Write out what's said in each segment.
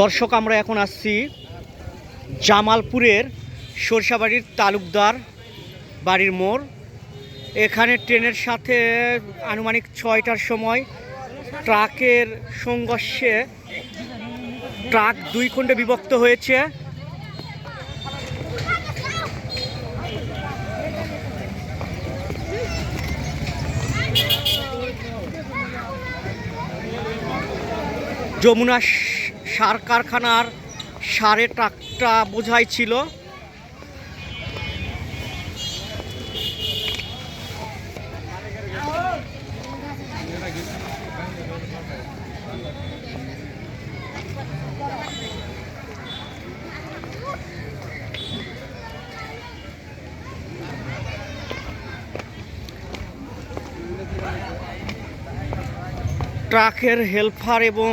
দর্শক, আমরা এখন আসছি জামালপুরের সরষাবাড়ির তালুকদার বাড়ির মোড়। এখানে ট্রেনের সাথে আনুমানিক ছয়টার সময় ট্রাকের সংঘর্ষে ট্রাক দুই খণ্ডে বিভক্ত হয়েছে। যমুনা সার কারখানার সারে ট্রাকটা বোঝাই ছিল। ট্রাকের হেলপার এবং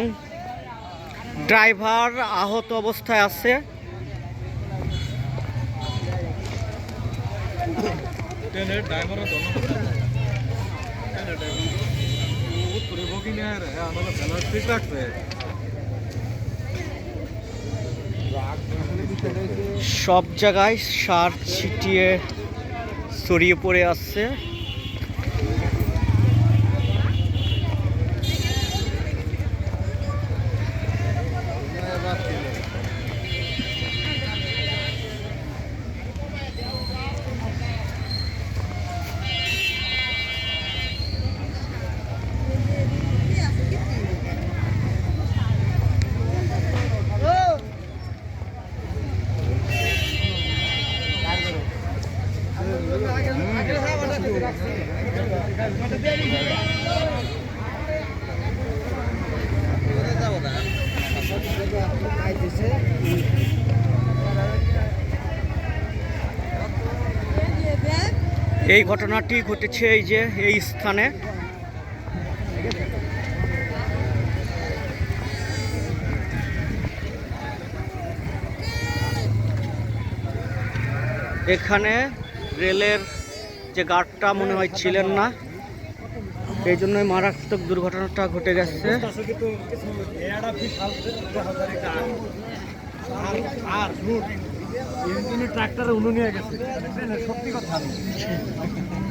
ড্রাইভার আহত অবস্থায় আছে। ঠিক রাখবে সব জায়গায় সার ছিটিয়ে ছড়িয়ে পড়ে আছে। এই ঘটনাটি ঘটেছে এই যে এই স্থানে। এখানে রেলের যে গার্ডটা মনে হয় ছিলেন না, এই জন্যই মারাত্মক দুর্ঘটনাটা ঘটে গেছে ট্রাক্টরে উনু নিয়ে গেছে সত্যি কথা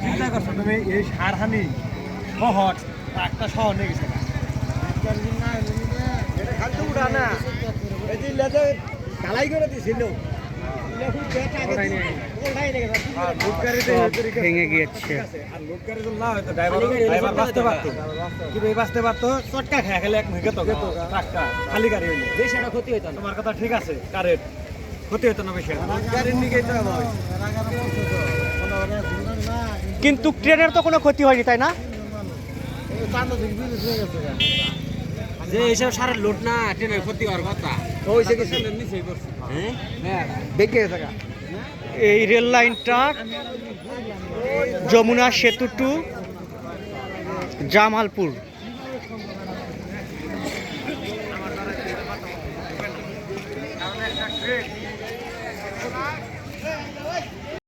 চিন্তা করছ তুমি এই সারহানি শহর ট্রাকটা শহর নিয়ে গেছে আর লোড গাড়িতে সব এদিকে গেছে। ভেঙে গিয়েছে। বাঁচতে পারতো। চটকা খেয়ে খেলে এক মুখে তো ট্রাকটা খালি গাড়ি হইলে। বেশ একটা ক্ষতি হইতো তোমার কথা ঠিক আছে কারেন্ট। ক্ষতি হতো না বেশি গাড়ির নিকেই তো কিন্তু ট্রেনের তো কোনো ক্ষতি হয়নি তাই না? যে এইসব সারের লোট না ট্রেনের ক্ষতি হওয়ার কথা। ওই সে কিছু করছে হ্যাঁ? হ্যাঁ। দেখে থাকা এই রেল লাইনটা যমুনা সেতু টু জামালপুর।